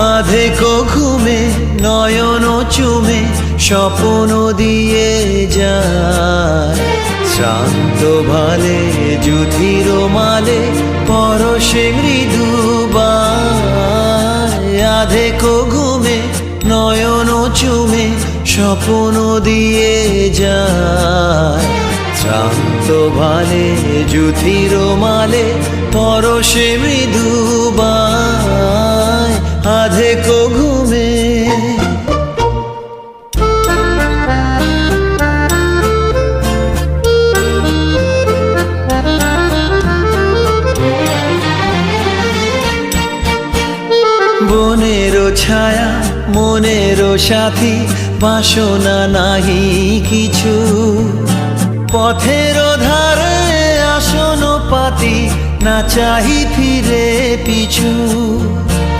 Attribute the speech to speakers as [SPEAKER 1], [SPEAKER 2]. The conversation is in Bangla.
[SPEAKER 1] আধেকো ঘুমে নয়ন চুমে, স্বপ্ন দিয়ে যায়। শ্রান্ত ভালে, যুধির মালে, পরশে মৃদু আধেকো ঘুমে নয়ন চুমে, স্বপ্ন দিয়ে যায়। শ্রান্ত ভালে যুথির মালে, পরশে মৃদু আধেকো ঘুমে বনেরও ছায়া, মনেরও সাথী, বাসনা নাহি কিছু। পথের ধারে আসন পাতি, না চাহি ফিরে পিছু।